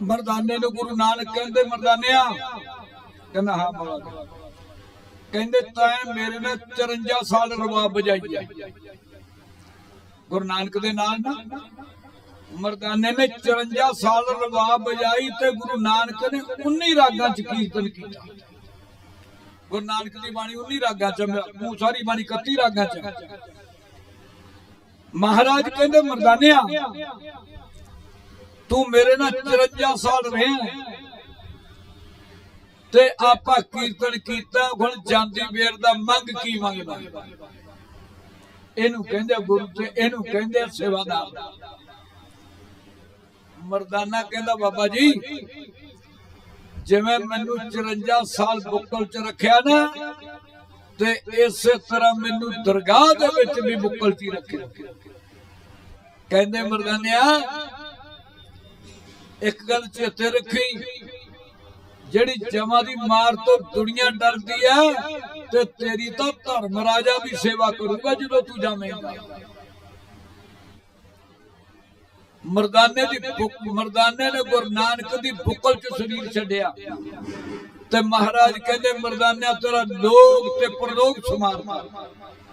ਮਰਦਾਨੇ ਨੂੰ ਗੁਰੂ ਨਾਨਕ ਕਹਿੰਦੇ ਮਰਦਾਨਿਆ। ਕਹਿੰਦਾ, ਹਾਂ ਮਹਾਰਾਜ ਕਹਿੰਦੇ, ਤੈਂ ਮੇਰੇ ਨਾਲ 54 ਸਾਲ ਰਵਾਬ ਬਜਾਈ ਹੈ ਗੁਰੂ ਨਾਨਕ ਦੇ ਨਾਲ ਨਾ, ਮਰਦਾਨੇ ਨੇ 54 ਸਾਲ ਰਵਾਬ ਵਜਾਈ ਤੇ ਗੁਰੂ ਨਾਨਕ ਨੇ 19 ਰਾਗਾਂ ਚ ਕੀਰਤਨ ਕੀਤਾ। ਗੁਰੂ ਨਾਨਕ ਦੀ ਬਾਣੀ 19 ਰਾਗਾਂ ਚ, ਮੂੰ ਸਾਰੀ ਬਾਣੀ 31 ਰਾਗਾਂ ਚ। ਮਹਾਰਾਜ ਕਹਿੰਦੇ, ਮਰਦਾਨਿਆ ਤੂੰ ਮੇਰੇ ਨਾਲ 54 ਸਾਲ ਰਿਹਾ ਤੇ ਆਪਾਂ ਕੀਰਤਨ ਕੀਤਾ, ਹੁਣ ਜਾਂਦੀ ਵੇਰ ਦਾ ਮੰਗ ਕੀ ਮੰਗਦਾ? ਇਹਨੂੰ ਕਹਿੰਦੇ ਗੁਰੂ ਤੇ ਇਹਨੂੰ ਕਹਿੰਦੇ ਸੇਵਾਦਾਰ। ਮਰਦਾਨਾ ਕਹਿੰਦਾ, ਬਾਬਾ ਜੀ, ਜਿਵੇਂ ਮੈਨੂੰ 54 ਸਾਲ ਬੁੱਕਲ ਚ ਰੱਖਿਆ ਨਾ, ਤੇ ਇਸੇ ਤਰ੍ਹਾਂ ਮੈਨੂੰ ਦਰਗਾਹ ਦੇ ਵਿੱਚ ਵੀ ਬੁੱਕਲ ਚ ਰੱਖਿਆ। ਕਹਿੰਦੇ ਮਰਦਾਨਿਆ ਇੱਕ ਗੱਲ ਚੇਤੇ ਰੱਖੀ, ਜਿਹੜੀ ਜਮਾ ਦੀ ਮਾਰ ਤੋਂ ਦੁਨੀਆ ਡਰਦੀ ਹੈ ਤੇ ਤੇਰੀ ਤਾਂ ਧਰਮ ਰਾਜਾ ਵੀ ਸੇਵਾ ਕਰੂਗਾ ਜਦੋਂ ਤੂੰ ਜਾਵੇਂਗਾ। ਮਰਦਾਨੇ ਦੀ ਮਰਦਾਨੇ ਨੇ ਗੁਰੂ ਨਾਨਕ ਦੀ ਬੁੱਕਲ ਚ ਸਰੀਰ ਛੱਡਿਆ। ਤੇ ਮਹਾਰਾਜ ਕਹਿੰਦੇ, ਮਰਦਾਨਿਆ ਤੇਰਾ ਲੋਕ ਤੇ ਪ੍ਰਲੋਕ ਸਮਾਰਤਾ।